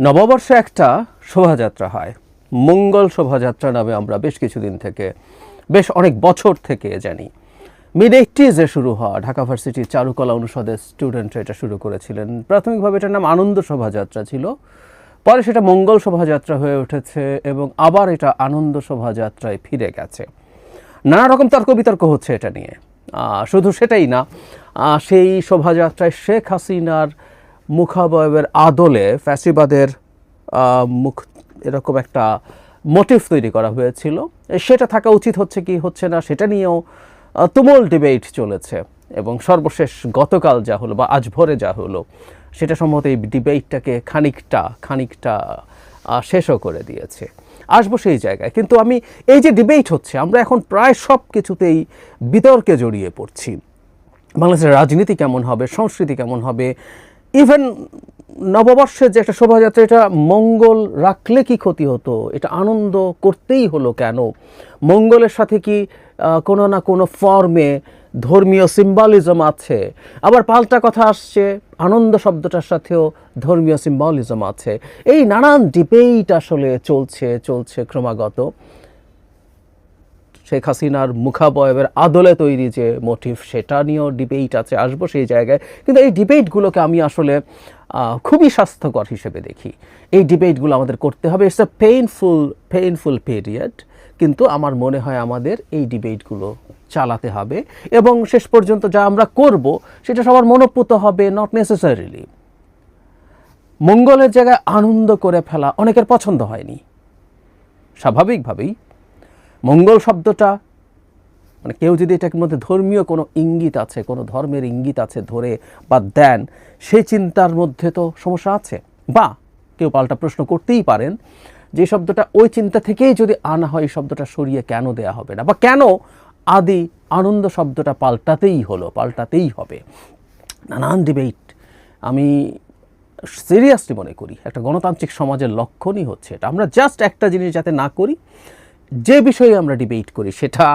নববর্ষে একটা শোভাযাত্রা হয়। মঙ্গল শোভাযাত্রা নামে আমরা বেশ কিছুদিন থেকে, বেশ অনেক বছর থেকে জানি। মিড এইটিজে শুরু হওয়া ঢাকা ভার্সিটির চারুকলা অনুষদের স্টুডেন্টরা এটা শুরু করেছিলেন। প্রাথমিকভাবে এটার নাম আনন্দ শোভাযাত্রা ছিল। পরে সেটা মঙ্গল শোভাযাত্রা হয়ে উঠেছে এবং আবার এটা আনন্দ শোভাযাত্রায় ফিরে গেছে। নানা রকম তর্ক বিতর্ক হচ্ছে এটা নিয়ে। শুধু সেটাই না সেই শোভাযাত্রায় শেখ হাসিনার মুখাবয়বের আদলে ফ্যাসিবাদের মুখ, এরকম একটা মোটিভ তৈরি করা হয়েছিল। সেটা থাকা উচিত হচ্ছে কি, হচ্ছে না, সেটা নিয়েও তুমুল ডিবেট চলেছে। এবং সর্বশেষ গতকাল যা হলো বা আজ ভোরে যা হলো, সেটা সম্ভবত এই ডিবেটটাকে খানিকটা খানিকটা শেষও করে দিয়েছে। আসব সেই জায়গায়। কিন্তু আমি এই যে ডিবেট হচ্ছে, আমরা এখন প্রায় সব কিছুতেই বিতর্কে জড়িয়ে পড়ছি। বাংলাদেশের রাজনীতি কেমন হবে, সংস্কৃতি কেমন হবে ইভেন নববর্ষের যে একটা শোভাযাত্রা, এটা মঙ্গল রাখলে কি ক্ষতি হতো? এটা আনন্দ করতেই হলো কেন? মঙ্গলের সাথে কি কোনো না কোনো ফর্মে ধর্মীয় সিম্বলিজম আছে? আবার পাল্টা কথা আসছে, আনন্দ শব্দটার সাথেও ধর্মীয় সিম্বলিজম আছে। এই নানান ডিবেট আসলে চলছে চলছে ক্রমাগত। শেখ হাসিনার মুখাবয়বের আদলে তৈরি যে মোটিভ সেটা নিয়েও ডিবেট আছে, আসব সেই জায়গায়। কিন্তু এই ডিবেটগুলোকে আমি আসলে খুবই স্বাস্থ্যকর হিসেবে দেখি। এই ডিবেটগুলো আমাদের করতে হবে। It's a painful painful period কিন্তু আমার মনে হয় আমাদের এই ডিবেটগুলো চালাতে হবে। এবং শেষ পর্যন্ত যা আমরা করব, সেটা সবার মনোপুত হবে নট নেসেসারিলি মঙ্গলের জায়গায় আনন্দ করে ফেলা অনেকের পছন্দ হয়নি। স্বাভাবিকভাবেই মঙ্গল শব্দটা মানে কেউ যদি এটার মধ্যে ধর্মীয় কোনো ইঙ্গিত আছে, কোনো ধর্মের ইঙ্গিত আছে ধরে বা দেন সেই চিন্তার মধ্যে তো সমস্যা আছে। বা কেউ পাল্টা প্রশ্ন করতেই পারেন যে শব্দটা ওই চিন্তা থেকেই যদি আনা হয়, এই শব্দটা সরিয়ে কেন দেয়া হবে না? বা কেন আদি আনন্দ শব্দটা পাল্টাতেই হলো, পাল্টাতেই হবে? নানান ডিবেট আমি সিরিয়াসলি মনে করি, একটা গণতান্ত্রিক সমাজের লক্ষণই হচ্ছে এটা। আমরা জাস্ট একটা জিনিস যাতে না করি যে বিষয়ে আমরা ডিবেট করি, সেটা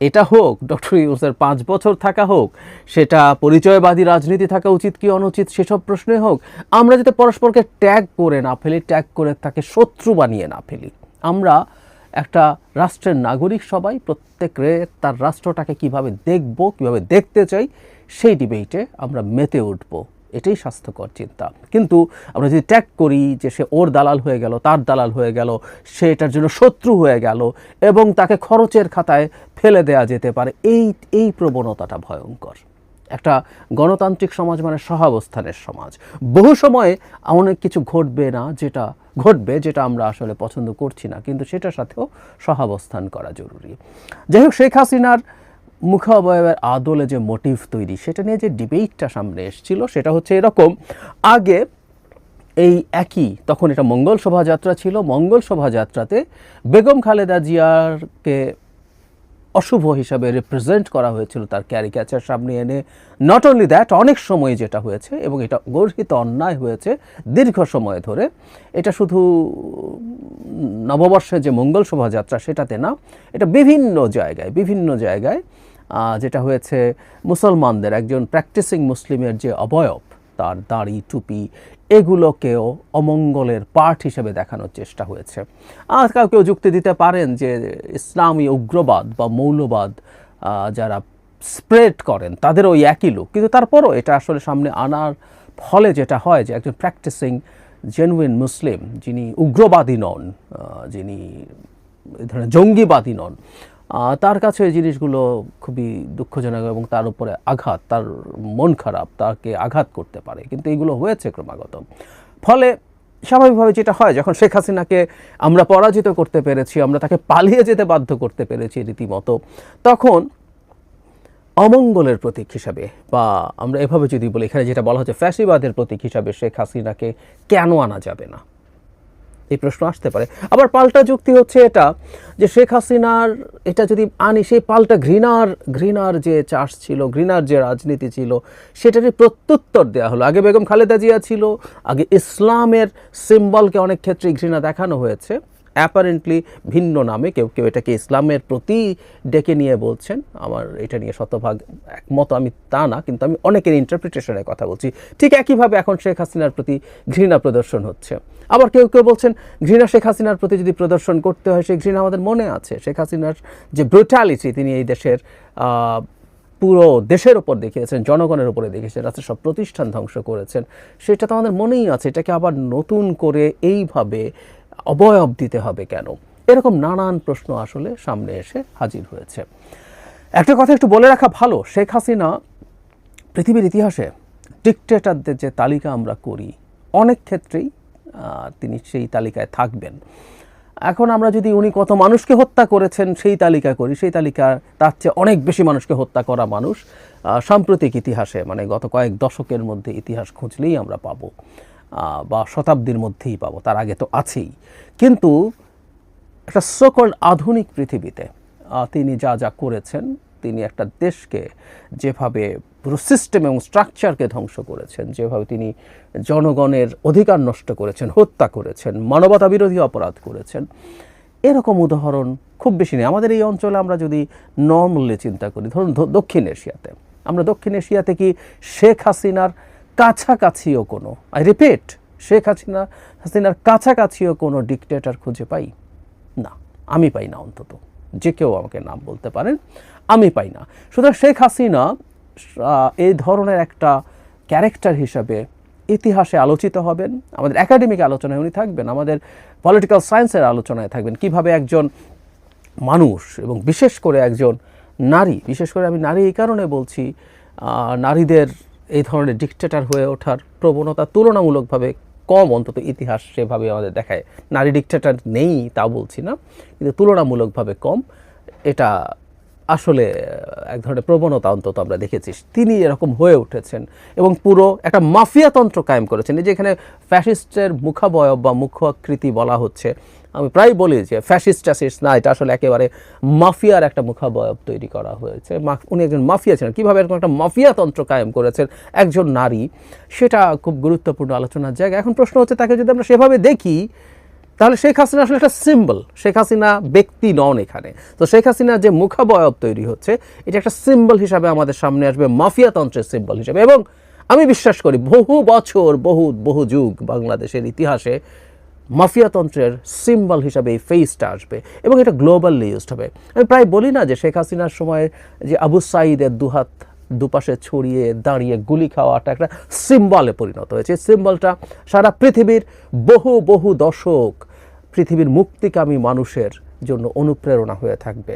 এটা হোক ডক্টর ইউসের পাঁচ বছর থাকা হোক, সেটা পরিচয়বাদী রাজনীতি থাকা উচিত কি অনুচিত, সেসব প্রশ্নে হোক, আমরা যাতে পরস্পরকে ট্যাগ করে না ফেলি ট্যাগ করে তাকে শত্রু বানিয়ে না ফেলি। আমরা একটা রাষ্ট্রের নাগরিক সবাই, প্রত্যেক রে তার রাষ্ট্রটাকে কীভাবে দেখব, কীভাবে দেখতে চাই, সেই ডিবেটে আমরা মেতে উঠব। এটাই স্বাস্থ্যকর চিন্তা। কিন্তু আমরা যদি ট্যাগ করি যে সে ওর দালাল হয়ে গেল, তার দালাল হয়ে গেল, সে এটার জন্য শত্রু হয়ে গেল এবং তাকে খরচের খাতায় ফেলে দেয়া যেতে পারে, এই এই প্রবণতাটা ভয়ঙ্কর। একটা গণতান্ত্রিক সমাজ মানে সহাবস্থানের সমাজ। বহু সময়ে অনেক কিছু ঘটবে না যেটা ঘটবে, যেটা আমরা আসলে পছন্দ করছি না, কিন্তু সেটার সাথেও সহাবস্থান করা জরুরি। যাই হোক, শেখ হাসিনার মুখাবয়বের আদলে যে মোটিভ তৈরি, সেটা নিয়ে যে ডিবেটটা সামনে এসেছিল, সেটা হচ্ছে এরকম। আগে এই একই, তখন এটা মঙ্গল শোভাযাত্রা ছিল, মঙ্গল শোভাযাত্রাতে বেগম খালেদা জিয়ারকে অশুভ হিসাবে রিপ্রেজেন্ট করা হয়েছিল তার ক্যারিক্যাচার সামনে এনে। নট অনলি দ্যাট অনেক সময় যেটা হয়েছে, এবং এটা গর্হিত অন্যায় হয়েছে দীর্ঘ সময় ধরে, এটা শুধু নববর্ষে যে মঙ্গল শোভাযাত্রা সেটাতে না, এটা বিভিন্ন জায়গায় বিভিন্ন জায়গায় যেটা হয়েছে মুসলমানদের একজন প্র্যাকটিসিং মুসলিমের যে অবয়ব, তার দাড়ি, টুপি, এগুলোকেও অমঙ্গলের পার্ট হিসেবে দেখানোর চেষ্টা হয়েছে। আর কেউ যুক্তি দিতে পারেন যে ইসলামী উগ্রবাদ বা মৌলবাদ যারা স্প্রেড করেন তাদের ওই একই লোক কিন্তু তারপরও এটা আসলে সামনে আনার ফলে যেটা হয় যে একজন প্র্যাকটিসিং জেনুইন মুসলিম যিনি উগ্রবাদী নন যিনি এই ধরনের জঙ্গিবাদী নন তার কাছে এই জিনিসগুলো খুবই দুঃখজনক এবং তার উপরে আঘাত, তার মন খারাপ, তাকে আঘাত করতে পারে। কিন্তু এগুলো হয়েছে ক্রমাগত। ফলে স্বাভাবিকভাবে যেটা হয়, যখন শেখ হাসিনাকে আমরা পরাজিত করতে পেরেছি, আমরা তাকে পালিয়ে যেতে বাধ্য করতে পেরেছি রীতিমতো, তখন অমঙ্গলের প্রতীক হিসাবে বা আমরা এভাবে যদি বলি, এখানে যেটা বলা হচ্ছে ফ্যাসিবাদের প্রতীক হিসাবে শেখ হাসিনাকে কেন আনা যাবে না? এই প্রশ্ন আসতে পারে। আবার পাল্টা যুক্তি হচ্ছে এটা, যে শেখ হাসিনার, এটা যদি আনি, সেই পাল্টা ঘৃণার ঘৃণার যে চাষ ছিল, ঘৃণার যে রাজনীতি ছিল, সেটারই প্রত্যুত্তর দেওয়া হলো। আগে বেগম খালেদা জিয়া ছিল, আগে ইসলামের সিম্বলকে অনেক ক্ষেত্রেই ঘৃণা দেখানো হয়েছে। অ্যাপারেন্টলি ভিন্ন নামে কেউ কেউ এটাকে ইসলামের প্রতি ডেকে নিয়ে বলছেন। আমার এটা নিয়ে শতভাগ একমত আমি তা না, কিন্তু আমি অনেকের ইন্টারপ্রিটেশনের কথা বলছি। ঠিক একইভাবে এখন শেখ হাসিনার প্রতি ঘৃণা প্রদর্শন হচ্ছে। আবার কেউ কেউ বলছেন, ঘৃণা শেখ হাসিনার প্রতি যদি প্রদর্শন করতে হয়, সেই ঘৃণা আমাদের মনে আছে। শেখ হাসিনার যে ব্রুটালিটি তিনি এই দেশের পুরো দেশের ওপর দেখিয়েছেন, জনগণের উপরে দেখিয়েছেন, রাষ্ট্রের সব প্রতিষ্ঠান ধ্বংস করেছেন, সেটা তো আমাদের মনেই আছে। এটাকে আবার নতুন করে এইভাবে অবয়ব দিতে হবে কেন? এরকম নানান প্রশ্ন আসলে সামনে এসে হাজির হয়েছে। একটা কথা একটু বলে রাখা ভালো, শেখ হাসিনা পৃথিবীর ইতিহাসে ডিকটেটারদের যে তালিকা আমরা করি, অনেক ক্ষেত্রেই তিনি সেই তালিকায় থাকবেন। এখন আমরা যদি উনি কত মানুষকে হত্যা করেছেন, সেই তালিকা করি, সেই তালিকা, তার চেয়ে অনেক বেশি মানুষকে হত্যা করা মানুষ সাম্প্রতিক ইতিহাসে মানে গত কয়েক দশকের মধ্যে ইতিহাস খুঁজলেই আমরা পাবো। বা শতাব্দীর মধ্যেই পাবো, তার আগে তো আছেই। কিন্তু একটা সকল আধুনিক পৃথিবীতে তিনি যা যা করেছেন, তিনি একটা দেশকে যেভাবে পুরো সিস্টেম এবং স্ট্রাকচারকে ধ্বংস করেছেন, যেভাবে তিনি জনগণের অধিকার নষ্ট করেছেন, হত্যা করেছেন মানবতা বিরোধী অপরাধ করেছেন, এরকম উদাহরণ খুব বেশি নেই। আমাদের এই অঞ্চলে আমরা যদি নর্মালি চিন্তা করি, ধরুন দক্ষিণ এশিয়াতে, আমরা দক্ষিণ এশিয়াতে কি শেখ হাসিনার কাছাকাছিও কোনো। আই রিপিট শেখ হাসিনা, হাসিনার কাছাকাছিও কোনো ডিকটেটার খুঁজে পাই না। আমি পাই না অন্তত। যে কেউ আমাকে নাম বলতে পারেন, আমি পাই না। সুতরাং শেখ হাসিনা এই ধরনের একটা ক্যারেক্টার হিসাবে ইতিহাসে আলোচিত হবেন। আমাদের একাডেমিক আলোচনায় উনি থাকবেন, আমাদের পলিটিক্যাল সায়েন্সের আলোচনায় থাকবেন। কীভাবে একজন মানুষ এবং বিশেষ করে একজন নারী, বিশেষ করে আমি নারী এই কারণে বলছি নারীদের এই ধরনের ডিকটেটার হয়ে ওঠার প্রবণতা তুলনামূলকভাবে কম, অন্তত ইতিহাস সেভাবে আমাদের দেখায়। নারী ডিকটেটার নেই তা বলছি না, কিন্তু তুলনামূলকভাবে কম। এটা আসলে এক ধরনের প্রবণতা অন্তত আমরা দেখেছি। তিনি এরকম হয়ে উঠেছেন এবং পুরো একটা মাফিয়াতন্ত্র কায়েম করেছেন। এই যে এখানে ফ্যাসিস্টের মুখাবয়ব বা মুখাকৃতি বলা হচ্ছে আমি প্রায় বলি যে ফ্যাসিস্ট ট্যাসিস্ট না, এটা আসলে একেবারে মাফিয়ার একটা মুখাবয়ব তৈরি করা হয়েছে। উনি একজন মাফিয়া ছিলেন। কীভাবে এরকম একটা মাফিয়াতন্ত্র কায়েম করেছেন একজন নারী, সেটা খুব গুরুত্বপূর্ণ আলোচনার জায়গা। এখন প্রশ্ন হচ্ছে, তাকে যদি আমরা সেভাবে দেখি, তাহলে শেখ হাসিনা আসলে একটা সিম্বল শেখ হাসিনা ব্যক্তি নন এখানে। তো শেখ হাসিনা যে মুখাবয়ব তৈরি হচ্ছে, এটা একটা সিম্বল হিসাবে আমাদের সামনে আসবে মাফিয়াতন্ত্রের সিম্বল হিসাবে। এবং আমি বিশ্বাস করি, বহু বছর, বহু বহু যুগ বাংলাদেশের ইতিহাসে মাফিয়াতন্ত্রের সিম্বল হিসাবে এই ফেসটা আসবে এবং এটা গ্লোবালি ইউজড হবে। আমি প্রায় বলি না যে শেখ হাসিনার সময় যে আবু সাইদের দুহাত দুপাশে ছড়িয়ে দাঁড়িয়ে গুলি খাওয়াটা একটা সিম্বলে পরিণত হয়েছে। সিম্বলটা সারা পৃথিবীর বহু বহু দশক পৃথিবীর মুক্তিকামী মানুষের জন্য অনুপ্রেরণা হয়ে থাকবে।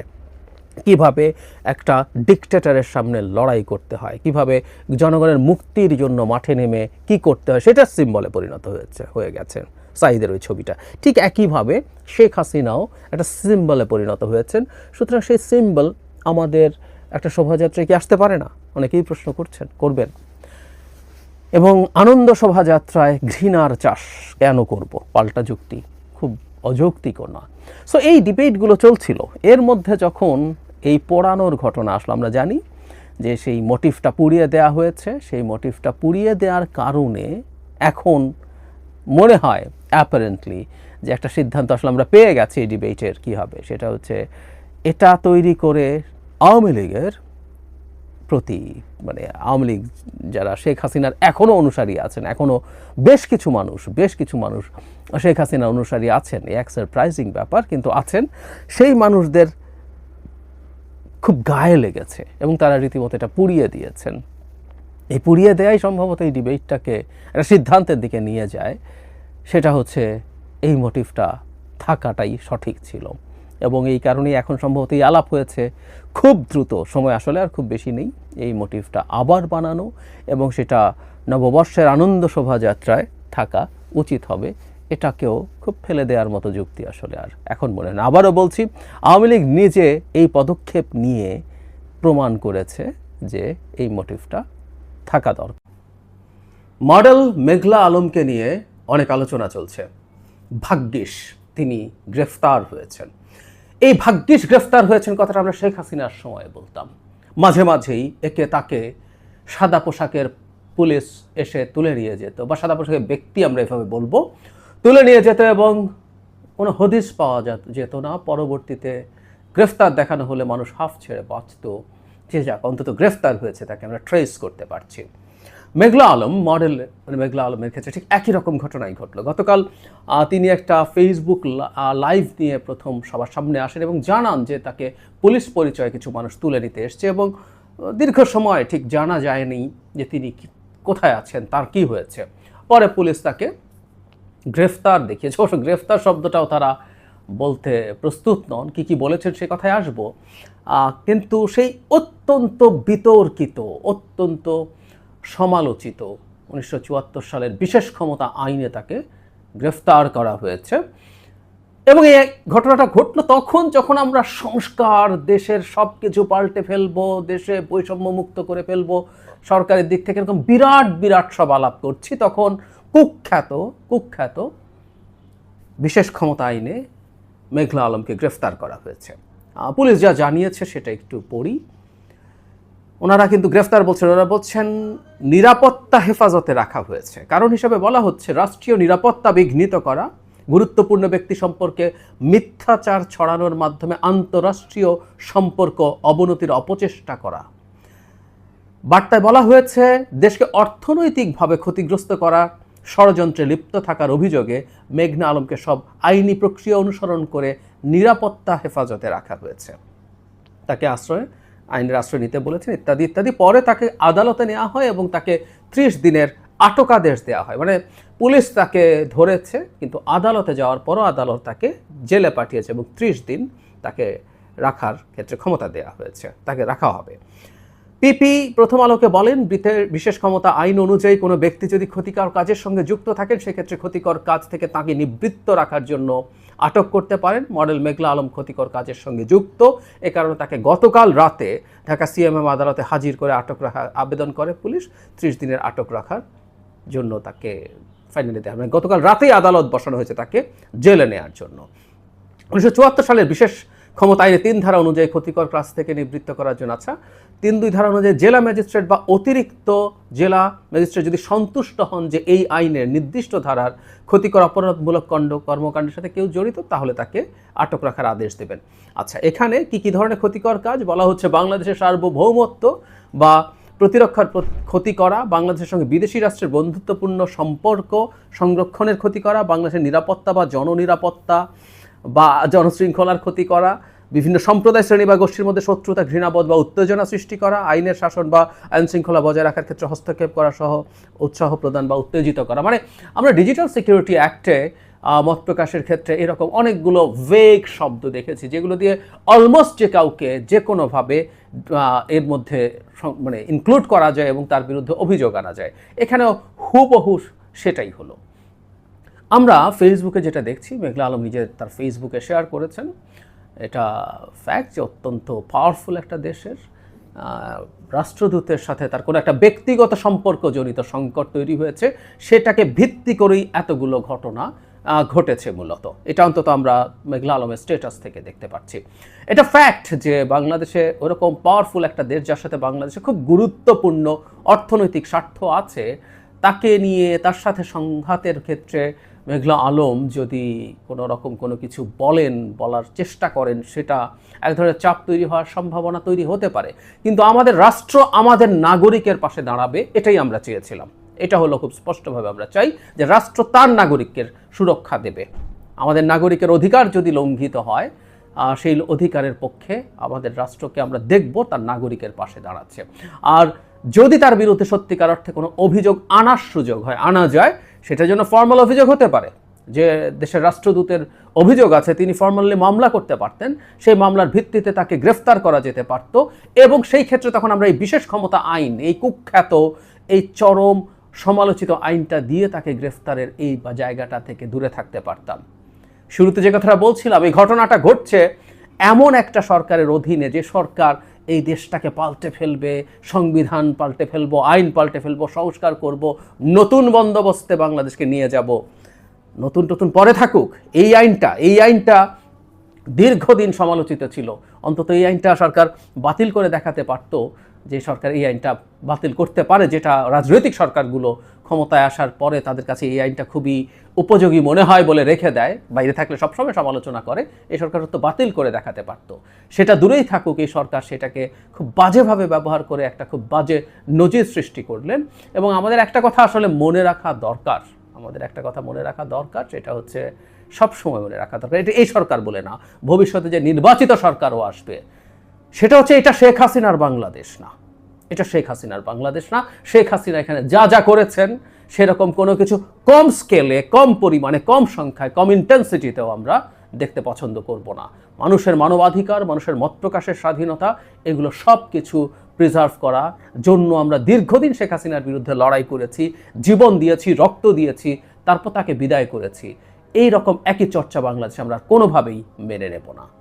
কীভাবে একটা ডিকটেটরের সামনে লড়াই করতে হয়, কীভাবে জনগণের মুক্তির জন্য মাঠে নেমে কি করতে হয়, সেটা সিম্বলে পরিণত হয়েছে, হয়ে গেছে। সাইদের ওই ছবিটা। ঠিক একইভাবে শেখ হাসিনাও একটা সিম্বলে পরিণত হয়েছেন। সুতরাং সেই সিম্বল আমাদের একটা শোভাযাত্রায় কি আসতে পারে না? অনেকেই প্রশ্ন করছেন, করবেন। এবং আনন্দ শোভাযাত্রায় ঘৃণার চাষ কেন করব? পাল্টা যুক্তি, খুব অযৌক্তিকও না। সো এই ডিবেটগুলো চলছিল। এর মধ্যে যখন এই পোড়ানোর ঘটনা আসলো, আমরা জানি যে সেই মোটিভটা পুড়িয়ে দেওয়া হয়েছে। সেই মোটিভটা পুড়িয়ে দেওয়ার কারণে এখন মনে হয় অ্যাপারেন্টলি যে একটা সিদ্ধান্ত আসলে আমরা পেয়ে গেছি এই ডিবেটের কী হবে, সেটা হচ্ছে এটা তৈরি করে আওয়ামী লীগের প্রতি মানে আওয়ামী লীগ যারা, শেখ হাসিনার এখনও অনুসারী আছেন এখনও বেশ কিছু মানুষ, বেশ কিছু মানুষ শেখ হাসিনার অনুসারী আছেন এক সারপ্রাইজিং ব্যাপার কিন্তু আছেন, সেই মানুষদের খুব গায়ে লেগেছে এবং তারা রীতিমতো এটা পুড়িয়ে দিয়েছেন। এই পুড়িয়ে দেয়াই সম্ভবত এই ডিবেটটাকে, একটা সিদ্ধান্তের দিকে নিয়ে যায়। সেটা হচ্ছে এই মোটিভটা থাকাটাই সঠিক ছিল। এবং এই কারণেই এখন সম্ভবত আলাপ হয়েছে খুব দ্রুত, সময় আসলে আর খুব বেশি নেই এই মোটিভটা আবার বানানো এবং সেটা নববর্ষের আনন্দ শোভাযাত্রায় থাকা উচিত হবে। এটাকেও খুব ফেলে দেওয়ার মতো যুক্তি আসলে আর এখন মনে না আবারও বলছি, আওয়ামী লীগ নিজে এই পদক্ষেপ নিয়ে প্রমাণ করেছে যে এই মোটিভটা থাকা দরকার। মডেল মেঘলা আলমকে নিয়ে অনেক আলোচনা চলছে। ভাগ্যিস তিনি গ্রেফতার হয়েছেন। এই ভাগ্যিস গ্রেফতার হয়েছেন কথাটা আমরা শেখ হাসিনার সময় বলতাম। মাঝে মাঝেই একে তাকে সাদা পোশাকের পুলিশ এসে তুলে নিয়ে যেত বা সাদা পোশাকের ব্যক্তি আমরা এভাবে বলব, তুলে নিয়ে যেত এবং কোনো হদিস পাওয়া যেত- যেত না। পরবর্তীতে গ্রেফতার দেখানো হলে মানুষ হাফ ছেড়ে বাঁচত। যে যাক, অন্তত গ্রেফতার হয়েছে তাকে আমরা ট্রেস করতে পারছি। মেঘলা আলম মডেল মানে মেঘলা আলমের ক্ষেত্রে ঠিক একই রকম ঘটনাই ঘটলো। গতকাল তিনি একটা ফেসবুক লাইভ নিয়ে প্রথম সবার সামনে আসেন এবং জানান যে তাকে পুলিশ পরিচয় কিছু মানুষ তুলে নিতে এসছে এবং দীর্ঘ সময় ঠিক জানা যায়নি যে তিনি কোথায় আছেন, তার কি হয়েছে। পরে পুলিশ তাকে গ্রেফতার দেখিয়েছে। অবশ্য গ্রেফতার শব্দটাও তারা বলতে প্রস্তুত নন, কি কি বলেছেন সে কথায় আসব। কিন্তু সেই অত্যন্ত বিতর্কিত, অত্যন্ত সমালোচিত। উনিশশো চুয়াত্তর সালের বিশেষ ক্ষমতা আইনে তাকে গ্রেফতার করা হয়েছে। এবং এই ঘটনাটা ঘটলো তখন যখন আমরা সংস্কার, দেশের সব কিছু পাল্টে ফেলব, দেশে বৈষম্য মুক্ত করে ফেলব, সরকারের দিক থেকে এরকম বিরাট বিরাট সব আলাপ করছি, তখন কুখ্যাত কুখ্যাত বিশেষ ক্ষমতা আইনে মেঘলা আলমকে গ্রেফতার করা হয়েছে। পুলিশ যা জানিয়েছে সেটা একটু পড়ি। ওনারা কিন্তু গ্রেফতার বলছেন, ওনারা বলছেন নিরাপত্তা হেফাজতে রাখা হয়েছে। কারণ হিসাবে বলা হচ্ছে রাষ্ট্রীয় নিরাপত্তা বিঘ্নিত করা, গুরুত্বপূর্ণ ব্যক্তি সম্পর্কে মিথ্যাচার ছড়ানোর মাধ্যমে আন্তঃরাষ্ট্রীয় সম্পর্ক অবনতির অপচেষ্টা করা। বার্তায় বলা হয়েছে, দেশকে অর্থনৈতিকভাবে ক্ষতিগ্রস্ত করা, ষড়যন্ত্রে লিপ্ত থাকার অভিযোগে মেঘনা আলমকে সব আইনি প্রক্রিয়া অনুসরণ করে নিরাপত্তা হেফাজতে রাখা হয়েছে। তাকে আশ্রয় আইনের আশ্রয় নিতে বলেছেন, ইত্যাদি ইত্যাদি। পরে তাকে আদালতে নেওয়া হয় এবং তাকে ত্রিশ দিনের আটকাদেশ দেওয়া হয়। মানে পুলিশ তাকে ধরেছে, কিন্তু আদালতে যাওয়ার পরও আদালত তাকে জেলে পাঠিয়েছে এবং ত্রিশ দিন তাকে রাখার ক্ষেত্রে ক্ষমতা দেওয়া হয়েছে, তাকে রাখা হবে। পিপি প্রথম আলোকে বলেন বৃত্তের বিশেষ ক্ষমতা আইন অনুযায়ী কোনো ব্যক্তি যদি ক্ষতিকর কাজের সঙ্গে যুক্ত থাকেন, সেক্ষেত্রে ক্ষতিকর কাজ থেকে তাকে নিবৃত্ত রাখার জন্য আটক করতে পারেন। মডেল মেঘলা আলম ক্ষতিকর কাজের সঙ্গে যুক্ত। এ কারণে তাকে গতকাল রাতে ঢাকা সিএমএম আদালতে হাজির করে আটক রাখা, আবেদন করে পুলিশ। ত্রিশ দিনের আটক রাখার জন্য তাকে ফাইনালি দেওয়া। মানে গতকাল রাতেই আদালত বসানো হয়েছে তাকে জেলে নেওয়ার জন্য। উনিশশো চুয়াত্তর সালের বিশেষ ক্ষমতা আইনে তিন ধারা অনুযায়ী ক্ষতিকর কাজ থেকে নিবৃত্ত করার জন্য আচ্ছা তিন দুই ধারা অনুযায়ী জেলা ম্যাজিস্ট্রেট বা অতিরিক্ত জেলা ম্যাজিস্ট্রেট যদি সন্তুষ্ট হন যে এই আইনের নির্দিষ্ট ধারার ক্ষতিকর অপরাধমূলক কণ্ড, কর্মকাণ্ডের সাথে কেউ জড়িত, তাহলে তাকে আটক রাখার আদেশ দেবেন। আচ্ছা এখানে কি কি ধরনের ক্ষতিকর কাজ? বলা হচ্ছে বাংলাদেশের সার্বভৌমত্ব বা প্রতিরক্ষার ক্ষতি করা, বাংলাদেশের সঙ্গে বিদেশি রাষ্ট্রের বন্ধুত্বপূর্ণ সম্পর্ক সংরক্ষণের ক্ষতি করা, বাংলাদেশের নিরাপত্তা বা জননিরাপত্তা বা জনশৃঙ্খলার ক্ষতি করা, বিভিন্ন সম্প্রদায় শ্রেণি বা গোষ্ঠীর মধ্যে শত্রুতা, ঘৃণাবোধ বা উত্তেজনা সৃষ্টি করা, আইনের শাসন বা আইন শৃঙ্খলা বজায় রাখার ক্ষেত্রে হস্তক্ষেপ করা সহ উৎসাহ প্রদান বা উত্তেজিত করা। মানে আমরা ডিজিটাল সিকিউরিটি অ্যাক্টে মত প্রকাশের ক্ষেত্রে এরকম অনেকগুলো ভেগ শব্দ দেখেছি, যেগুলো দিয়ে অলমোস্ট যে কাউকে যে কোনোভাবে এর মধ্যে মানে ইনক্লুড করা যায় এবং তার বিরুদ্ধে অভিযোগ আনা যায়। এখানেও হুবহু সেটাই হলো। আমরা ফেসবুকে যেটা দেখছি, মেঘলা আলম নিজে তার ফেসবুকে শেয়ার করেছেন। এটা ফ্যাক্ট যে অত্যন্ত পাওয়ারফুল একটা দেশের। রাষ্ট্রদূতের সাথে তার কোনো একটা ব্যক্তিগত সম্পর্ক জনিত সংকট তৈরি হয়েছে, সেটাকে ভিত্তি করেই এতগুলো ঘটনা ঘটেছে মূলত। এটা অন্তত আমরা মেঘলা আলমের স্টেটাস থেকে দেখতে পাচ্ছি। এটা ফ্যাক্ট যে বাংলাদেশে ওরকম পাওয়ারফুল একটা দেশ যার সাথে বাংলাদেশে খুব গুরুত্বপূর্ণ অর্থনৈতিক স্বার্থ আছে, তাকে নিয়ে তার সাথে সংঘাতের ক্ষেত্রে মেঘলা আলম যদি কোনো রকম কোনো কিছু বলেন, বলার চেষ্টা করেন, সেটা এক ধরনের চাপ তৈরি হওয়ার সম্ভাবনা তৈরি হতে পারে। কিন্তু আমাদের রাষ্ট্র আমাদের নাগরিকের পাশে দাঁড়াবে, এটাই আমরা চেয়েছিলাম। এটা হলো খুব স্পষ্টভাবে আমরা চাই যে রাষ্ট্র তার নাগরিকের সুরক্ষা দেবে। আমাদের নাগরিকের অধিকার যদি লঙ্ঘিত হয় সেই অধিকারের পক্ষে আমাদের রাষ্ট্রকে আমরা দেখব, তার নাগরিকের পাশে দাঁড়াচ্ছে। আর যদি তার বিরুদ্ধে সত্যিকার অর্থে কোনো অভিযোগ, আনার সুযোগ হয়, আনা যায় সেটার জন্য ফর্মাল অভিযোগ হতে পারে। যে দেশের রাষ্ট্রদূতের অভিযোগ আছে, তিনি ফর্মালি মামলা করতে পারতেন, সেই মামলার ভিত্তিতে তাকে গ্রেফতার করা যেতে পারত এবং সেই ক্ষেত্রে তখন আমরা এই বিশেষ ক্ষমতা আইন, এই কুখ্যাত, এই চরম সমালোচিত আইনটা দিয়ে তাকে গ্রেফতারের এই জায়গাটা থেকে দূরে থাকতে পারতাম। শুরুতে যে কথাটা বলছিলাম, এই ঘটনাটা ঘটছে এমন একটা সরকারের অধীনে যে সরকার এই দেশটাকে পাল্টে ফেলবে, সংবিধান পাল্টে ফেলব, আইন পাল্টে ফেলব, সংস্কার করব, নতুন বন্দোবস্তে বাংলাদেশকে নিয়ে যাব। নতুন নতুন পরে থাকুক, এই আইনটা এই আইনটা দীর্ঘদিন সমালোচিত ছিল। অন্তত এই আইনটা সরকার বাতিল করে দেখাতে পারত। যে সরকার এই আইনটা বাতিল করতে পারে, যেটা রাজনৈতিক সরকারগুলো ক্ষমতায় আসার পরে তাদের কাছে এই আইনটা খুবই উপযোগী মনে হয় বলে রেখে দেয়, বাইরে থাকলে সবসময় সমালোচনা করে, এই সরকার তো বাতিল করে দেখাতে পারতো। সেটা দূরেই থাকুক, এই সরকার সেটাকে খুব বাজেভাবে ব্যবহার করে একটা খুব বাজে নজির সৃষ্টি করলেন। এবং আমাদের একটা কথা আসলে মনে রাখা দরকার, আমাদের একটা কথা মনে রাখা দরকার, সেটা হচ্ছে সব সময় মনে রাখা দরকার। এটা এই সরকার বলে না, ভবিষ্যতে যে নির্বাচিত সরকারও আসবে সেটা হচ্ছে এটা শেখ হাসিনার বাংলাদেশ না। এটা শেখ হাসিনার বাংলাদেশ না। শেখ হাসিনা এখানে যা যা করেছেন, সেরকম কোনো কিছু কম স্কেলে কম পরিমাণে, কম সংখ্যায়, কম ইন্টেন্সিটিতেও আমরা দেখতে পছন্দ করব না। মানুষের মানবাধিকার, মানুষের মত প্রকাশের স্বাধীনতা, এগুলো সব কিছু প্রিজার্ভ করা। জন্য আমরা দীর্ঘদিন শেখ হাসিনার বিরুদ্ধে লড়াই করেছি, জীবন দিয়েছি, রক্ত দিয়েছি, তারপর তাকে বিদায় করেছি। এই রকম একই চর্চা বাংলাদেশে আমরা কোনোভাবেই মেনে নেব না।